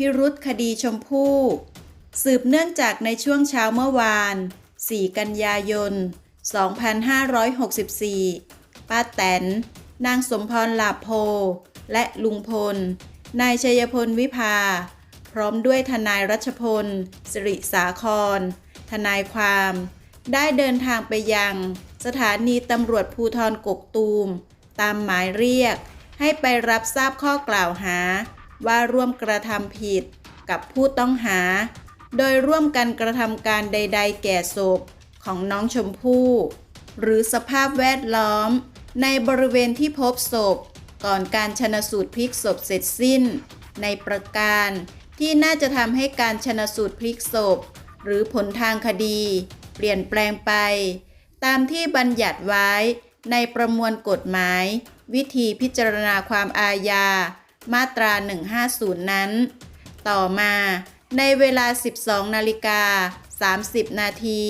พิรุษคดีชมพู่ สืบเนื่องจากในช่วงเช้าเมื่อวาน 4 กันยายน 2564 ป้าแตน นางสมพรหลาโพ และลุงพล นายชัยพลวิภา พร้อมด้วยทนายรัชพล สิริสาคร ทนายความ ได้เดินทางไปยัง สถานีตำรวจภูทรกกตูม ตามหมายเรียก ให้ไปรับทราบข้อกล่าวหา ว่าร่วมกระทำผิดกับผู้ต้องหา โดยร่วมกันกระทำการใด ๆ แก่ศพของน้องชมพู่ หรือสภาพแวดล้อม ในบริเวณที่พบศพ ก่อนการชนสูตรพลิกศพเสร็จสิ้น ในประการที่น่าจะทำให้การชนสูตรพลิกศพ หรือผลทางคดี เปลี่ยนแปลงไป ตามที่บัญญัติไว้ในประมวลกฎหมาย วิธีพิจารณาความอาญา มาตรา 150 นั้น ต่อมาในเวลา 12 นาฬิกา 30 นาที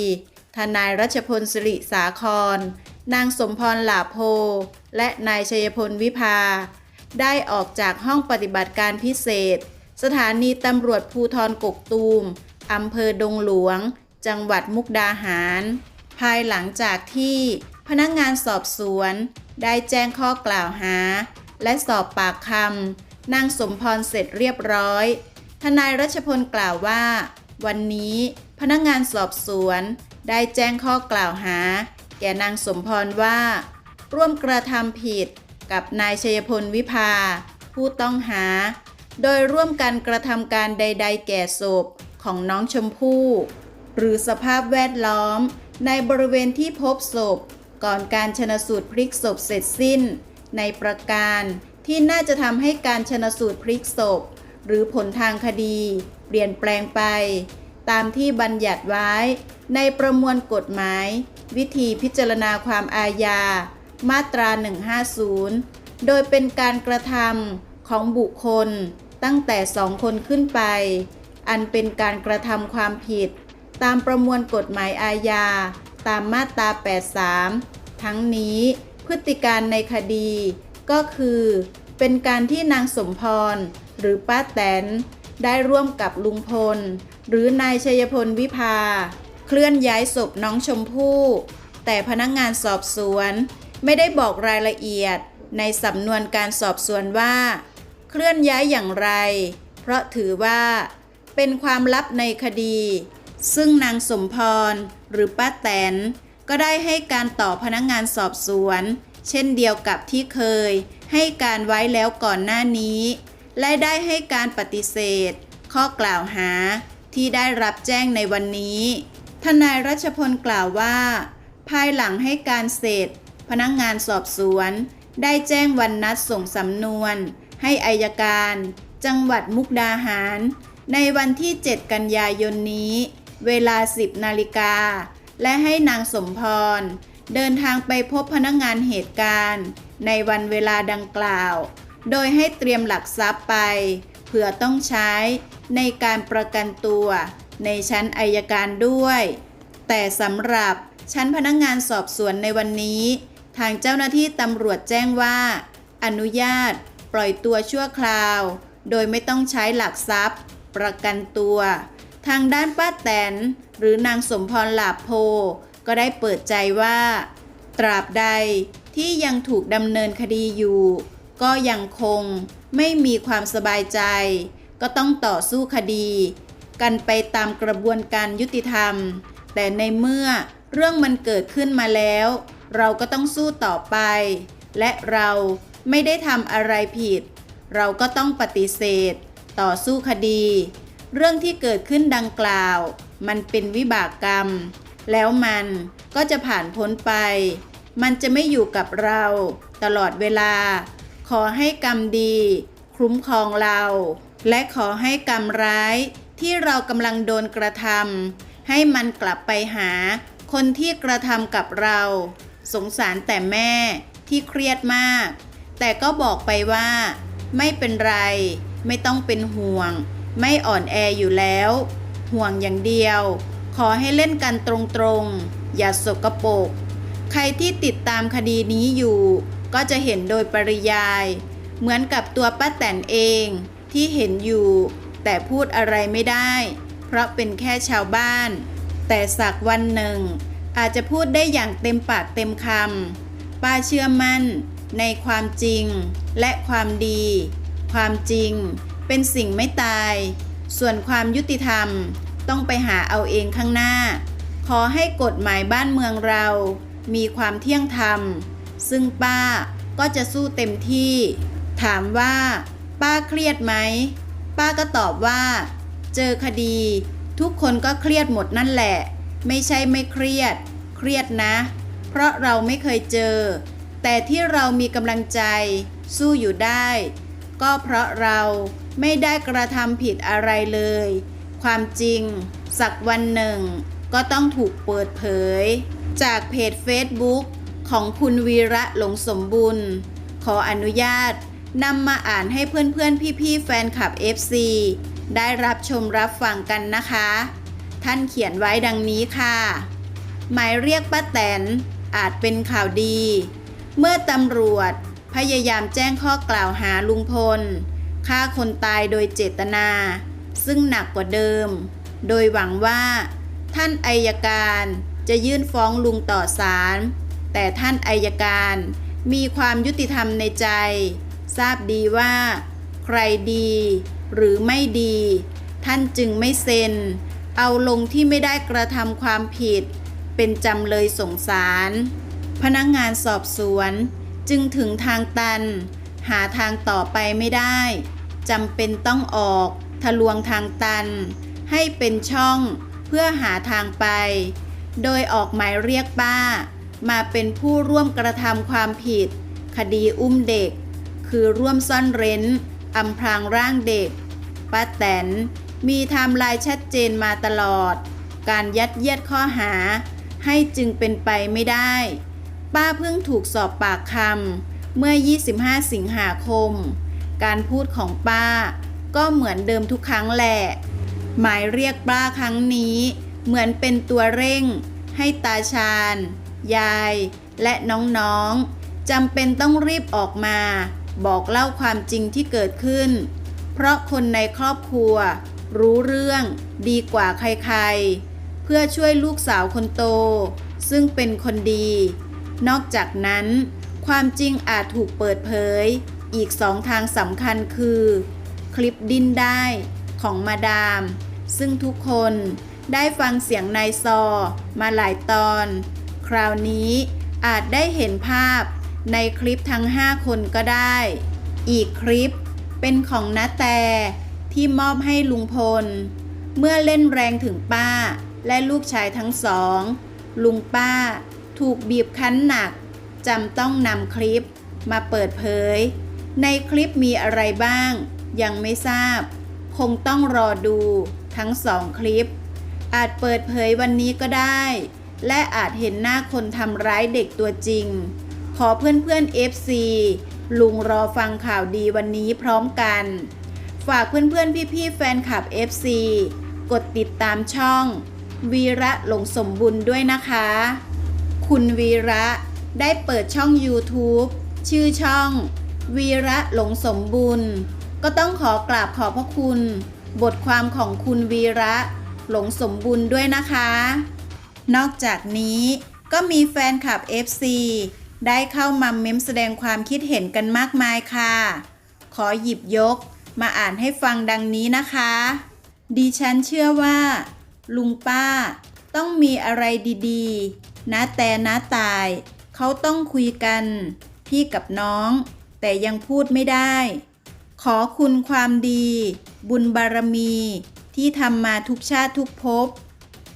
ทนายรัชพลสิริสาคร นางสมพรหลาโพ และนายชัยพลวิภา ได้ออกจากห้องปฏิบัติการพิเศษ สถานีตำรวจภูทรกกตูม อำเภอดงหลวง จังหวัดมุกดาหาร ภายหลังจากที่พนักงานสอบสวน ได้แจ้งข้อกล่าวหา และสอบปากคำ นางสมพรเสร็จเรียบร้อย ทนายรัชพลกล่าวว่า วันนี้พนักงานสอบสวน ได้แจ้งข้อกล่าวหา แก่นางสมพรว่า ร่วมกระทำผิดกับนายชัยพลวิภา ผู้ต้องหา โดยร่วมกันกระทำการใด ๆ แก่ศพของน้องชมพู่ หรือสภาพแวดล้อม ในบริเวณที่พบศพ ก่อนการชนสูตรพลิกศพเสร็จสิ้น ในประการ ที่น่าจะทำให้การชนสูตรพลิกศพ หรือผลทางคดี เปลี่ยนแปลงไป ตามที่บัญญัติไว้ ในประมวลกฎหมาย วิธีพิจารณาความอาญา มาตรา 150 โดยเป็นการกระทำของบุคคลตั้งแต่สองคนขึ้นไป อันเป็นการกระทำความผิด ตามประมวลกฎหมายอาญา ตามมาตรา 83 ทั้งนี้พฤติการในคดี ก็คือเป็นการที่นางสมพร หรือป้าแตน ได้ร่วมกับลุงพล หรือนายชัยพลวิภา เคลื่อนย้ายศพน้องชมพู่แต่พนักงานสอบสวน ไม่ได้บอกรายละเอียด ในสำนวนการสอบสวนว่า เคลื่อนย้ายอย่างไร เพราะถือว่า เป็นความลับในคดี ซึ่งนางสมพร หรือป้าแตน ก็ได้ให้การต่อพนักงานสอบสวน เช่นเดียวกับที่เคย ให้การไว้แล้วก่อนหน้านี้ และได้ให้การปฏิเสธ ข้อกล่าวหาที่ได้รับแจ้งในวันนี้ ทนายรัชพลกล่าวว่า ภายหลังให้การเสร็จ พนักงานสอบสวน ได้แจ้งวันนัดส่งสำนวน ให้อายการ จังหวัดมุกดาหาร ในวันที่ 7 กันยายนนี้ เวลา 10 นาฬิกา และให้นางสมพร เดินทางไปพบพนักงานเหตุการณ์ ในวันเวลาดังกล่าว โดยให้เตรียมหลักทรัพย์ไปเพื่อต้องใช้ในการประกันตัวในชั้นอายการด้วย แต่สำหรับชั้นพนักงานสอบสวนในวันนี้ ทางเจ้าหน้าที่ตำรวจแจ้งว่า อนุญาตปล่อยตัวชั่วคราว โดยไม่ต้องใช้หลักทรัพย์ ประกันตัว ทางด้านป้าแตนหรือนางสมพรหลาโพ ก็ได้เปิดใจว่า ตราบใดที่ยังถูกดำเนินคดีอยู่ ก็ยังคงไม่มีความสบายใจ ก็ต้องต่อสู้คดี กันไปตามกระบวนการยุติธรรม แต่ในเมื่อเรื่องมันเกิดขึ้นมาแล้ว เราก็ต้องสู้ต่อไป และเราไม่ได้ทำอะไรผิด เราก็ต้องปฏิเสธ ต่อสู้คดี เรื่องที่เกิดขึ้นดังกล่าว มันเป็นวิบากกรรม แล้วมันก็จะผ่านพ้นไป มันจะไม่อยู่กับเราตลอดเวลา ขอให้กรรมดี คุ้มครองเรา และขอให้กรรมร้ายที่เรากำลังโดนกระทำให้มันกลับไปหา คนที่กระทำกับเรา สงสารแต่แม่ที่เครียดมาก แต่ก็บอกไปว่า ไม่เป็นไร ไม่ต้องเป็นห่วง ไม่อ่อนแออยู่แล้ว ห่วงอย่างเดียว ขอให้เล่นกันตรงๆ อย่าสกปรกใครที่ติดตามคดีนี้อยู่ ก็จะเห็นโดยปริยาย เหมือนกับตัวป้าแตนเองที่เห็นอยู่ แต่พูดอะไรไม่ได้ เพราะเป็นแค่ชาวบ้าน แต่สักวันหนึ่ง อาจจะพูดได้อย่างเต็มปากเต็มคำป้าเชื่อมั่นในความจริงและความดี ความจริงเป็นสิ่งไม่ตาย ส่วนความยุติธรรม ต้องไปหาเอาเองข้างหน้า ขอให้กฎหมายบ้านเมืองเรา มีความเที่ยงธรรม ซึ่งป้าก็จะสู้เต็มที่ ถามว่า ป้าเครียดไหม ป้าก็ตอบว่า เจอคดี ทุกคนก็เครียดหมดนั่นแหละ ไม่ใช่ไม่เครียด เครียดนะ เพราะเราไม่เคยเจอ แต่ที่เรามีกำลังใจ สู้อยู่ได้ ก็เพราะเราไม่ได้กระทำผิดอะไรเลย ความจริง สักวันหนึ่ง ก็ต้องถูกเปิดเผย จากเพจ Facebook ของคุณวีระหลงสมบุญ ขออนุญาตนำมาอ่านให้เพื่อนๆ พี่ๆ แฟนคลับ FC ได้รับชมรับฟังกันนะคะ ท่านเขียนไว้ดังนี้ค่ะ หมายเรียกป้าแตนอาจเป็นข่าวดี เมื่อตำรวจพยายามแจ้งข้อกล่าวหาลุงพลฆ่าคนตายโดยเจตนา ซึ่งหนักกว่าเดิม โดยหวังว่า ท่านอายการจะยื่นฟ้องลุงต่อศาล แต่ท่านอายการมีความยุติธรรมในใจ ทราบดีว่า ใครดีหรือไม่ดี ท่านจึงไม่เซ็น เอาลงที่ไม่ได้กระทำความผิด เป็นจำเลยสงสาร พนักงานสอบสวนจึงถึงทางตัน หาทางต่อไปไม่ได้จำเป็นต้องออก ทะลวงทางตัน ให้เป็นช่องเพื่อหาทางไป โดยออกหมายเรียกป้า มาเป็นผู้ร่วมกระทำความผิด คดีอุ้มเด็ก คือร่วมซ่อนเร้นอำพรางร่างเด็ก ป้าแตนมีไทม์ไลน์ชัดเจนมาตลอด การยัดเยียดข้อหา ให้จึงเป็นไปไม่ได้ ป้าเพิ่งถูกสอบปากคำเมื่อ 25 สิงหาคม การพูดของป้า ก็เหมือนเดิมทุกครั้งแหละ หมายเรียกป้าครั้งนี้ เหมือนเป็นตัวเร่ง ให้ตาชาญ ยาย และน้องๆจำเป็นต้องรีบออกมา บอกเล่าความจริงที่เกิดขึ้น เพราะคนในครอบครัว รู้เรื่องดีกว่าใครๆ เพื่อช่วยลูกสาวคนโต ซึ่งเป็นคนดี นอกจากนั้น ความจริงอาจถูกเปิดเผย อีกสองทางสำคัญคือ คลิปดิ้นได้ของมาดาม ซึ่งทุกคนได้ฟังเสียงนายซอมาหลายตอน คราวนี้อาจได้เห็นภาพในคลิปทั้ง 5 คนก็ได้ อีกคลิปเป็นของนาแตที่มอบให้ลุงพล เมื่อเล่นแรงถึงป้าและลูกชายทั้งสอง ลุงป้าถูกบีบคั้นหนักจำต้องนำคลิปมาเปิดเผย ในคลิปมีอะไรบ้าง ยังไม่ทราบ คงต้องรอดูทั้งสองคลิป อาจเปิดเผยวันนี้ก็ได้ และอาจเห็นหน้าคนทำร้ายเด็กตัวจริง ขอเพื่อนๆ FC ลุงรอฟังข่าวดีวันนี้พร้อมกัน ฝากเพื่อนๆพี่ๆแฟนคลับ FC กดติดตามช่อง วีระหลงสมบุญด้วยนะคะ คุณวีระได้เปิดช่อง YouTube ชื่อช่อง วีระหลงสมบุญ ก็ต้องขอกราบขอบพระคุณ บทความของคุณวีระ หลงสมบุญด้วยนะคะ นอกจากนี้ก็มีแฟนคลับ FC ได้เข้ามาเม้มแสดงความคิดเห็นกันมากมายค่ะ ขอหยิบยกมาอ่านให้ฟังดังนี้นะคะ ดิฉันเชื่อว่า ลุงป้าต้องมีอะไรดีๆนะแต่นะตาย เขาต้องคุยกัน พี่กับน้อง แต่ยังพูดไม่ได้ ขอคุณความดี บุญบารมี ที่ทำมาทุกชาติทุกภพ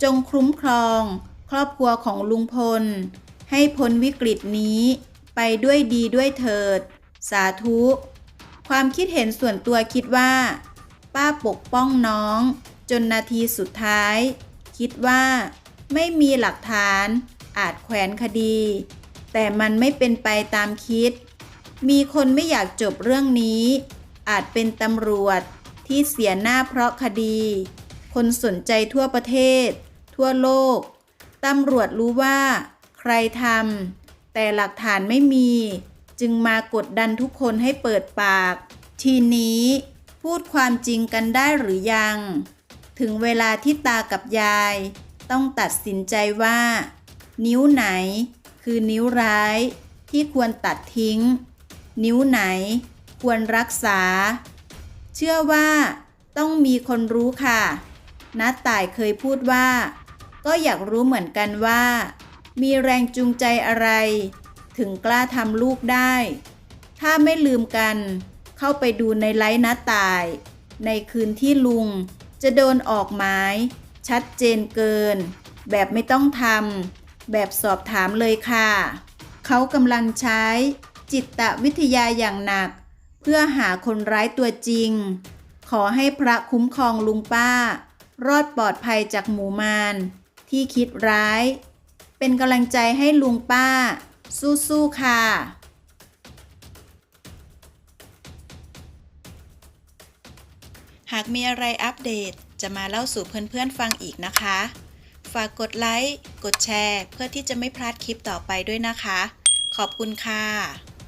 จงคุ้มครอง ครอบครัวของลุงพล ให้พ้นวิกฤตนี้ ไปด้วยดีด้วยเถิด สาธุ ความคิดเห็นส่วนตัวคิดว่า ป้าปกป้องน้อง จนนาทีสุดท้าย คิดว่า ไม่มีหลักฐานอาจแขวนคดี แต่มันไม่เป็นไปตามคิด มีคนไม่อยากจบเรื่องนี้ อาจเป็นตำรวจที่เสียหน้าเพราะคดี คนสนใจทั่วประเทศ ทั่วโลก ตำรวจรู้ว่า ใครทำแต่หลักฐานไม่มี จึงมากดดันทุกคนให้เปิดปาก ทีนี้พูดความจริงกันได้หรือยัง ถึงเวลาที่ตากับยาย ต้องตัดสินใจว่า นิ้วไหน คือนิ้วร้ายที่ควรตัดทิ้ง นิ้วไหน ควรรักษา เชื่อว่าต้องมีคนรู้ค่ะนัดต่ายเคยพูดว่า ก็อยากรู้เหมือนกันว่า มีแรงจูงใจอะไร ถึงกล้าทำลูกได้ ถ้าไม่ลืมกัน เข้าไปดูในไลฟ์นัดตาย ในคืนที่ลุง จะโดนออกหมาย ชัดเจนเกิน แบบไม่ต้องทำแบบสอบถามเลยค่ะ เขากำลังใช้จิตวิทยาอย่างหนัก เพื่อหาคนร้ายตัวจริง ขอให้พระคุ้มครองลุงป้า รอดปลอดภัยจากหมู่มารที่คิดร้าย เป็นกำลังใจให้ลุงป้า สู้ๆค่ะหากมีอะไรอัปเดตจะมาเล่าสู่เพื่อนๆฟังอีกนะคะ ฝากกดไลค์ กดแชร์ เพื่อที่จะไม่พลาดคลิปต่อไปด้วยนะคะ ขอบคุณค่ะ